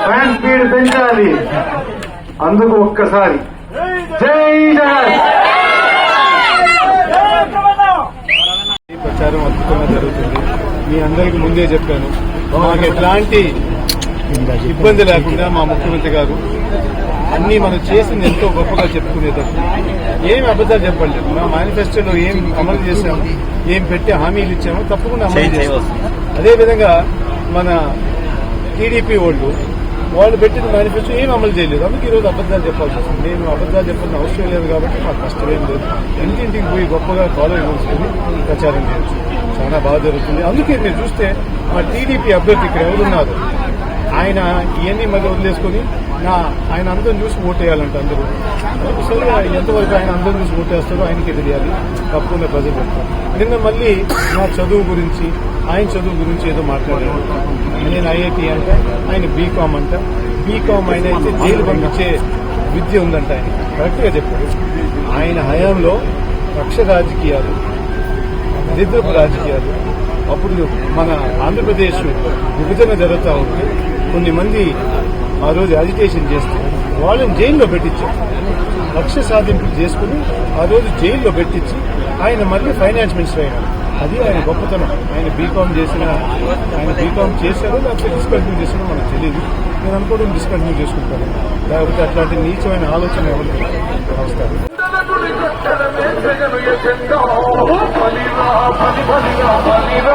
Fan speed పెంచాలి అందుకు ఒక్కసారి జై జగన్ ప్రచారం అద్భుతంగా జరుగుతుంది మీ అందరికి ముందే చెప్పాను మాకు ఎట్లాంటి ఇబ్బంది లేకుండా మా ముఖ్యమంత్రి గారు అన్ని మనం చేసింది ఎంతో గొప్పగా చెప్పుకునేటప్పుడు ఏం అబద్ధాలు చెప్పండి మా మేనిఫెస్టోలో ఏం అమలు చేశాము ఏం పెట్టి హామీలు ఇచ్చామో తప్పకుండా అమలు చేస్తాం. అదేవిధంగా మన టీడీపీ వాళ్ళు వాళ్ళు పెట్టిన మేనిఫెస్టో ఏం అమలు చేయలేదు. అందుకే ఈరోజు అబద్ధాలు చెప్పాల్సి వస్తుంది. నేను అబద్ధాలు చెప్పాల్సిన అవసరం లేదు కాబట్టి మాకు కష్టమేం లేదు. ఇంటింటికి పోయి గొప్పగా కాలేజ్ వేసుకుని ప్రచారం చేయొచ్చు. చాలా బాగా జరుగుతుంది. అందుకే మీరు చూస్తే మా టీడీపీ అభ్యర్థి ఇక్కడ ఎవరున్నారు? ఆయన ఇవన్నీ మళ్ళీ వదిలేసుకుని నా ఆయన అందరం చూసి ఓటేయాలంట అందరూ. సరే ఎంతవరకు ఆయన అందరం చూసి ఓటేస్తారో ఆయనకి తెలియాలి. తప్పకుండా ప్రజలు పెడతారు నిన్న మళ్ళీ నా చదువు గురించి ఆయన చదువు గురించి ఏదో మాట్లాడాను నేను ఐఐటి అంట ఆయన బీకామ్ అంట. బీకామ్ ఆయన అయితే జైలు పంపించే విద్య ఉందంట ఆయన. కరెక్ట్గా చెప్పాడు చెప్పారు. ఆయన హయాంలో పక్ష రాజకీయాలు నిద్రపు రాజకీయాలు అప్పుడు మన ఆంధ్రప్రదేశ్ విభజన జరుగుతూ ఉంటే కొన్ని మంది ఆ రోజు అజిటేషన్ చేస్తే వాళ్ళని జైల్లో పెట్టించారు లక్ష్య సాధింపులు చేసుకుని ఆ రోజు జైల్లో పెట్టించి ఆయన మళ్ళీ ఫైనాన్స్ మినిస్టర్ అయినారు అది ఆయన గొప్పతనం. ఆయన బీకామ్ చేసిన ఆయన బీకామ్ చేశారో లేకపోతే డిస్కంటిన్యూ చేసినా మనకు తెలియదు నేను అనుకోవడం డిస్కంటిన్యూ చేసుకుంటాను. లేకపోతే అట్లాంటి నీచమైన ఆలోచన ఎవరికి నమస్కారం బలి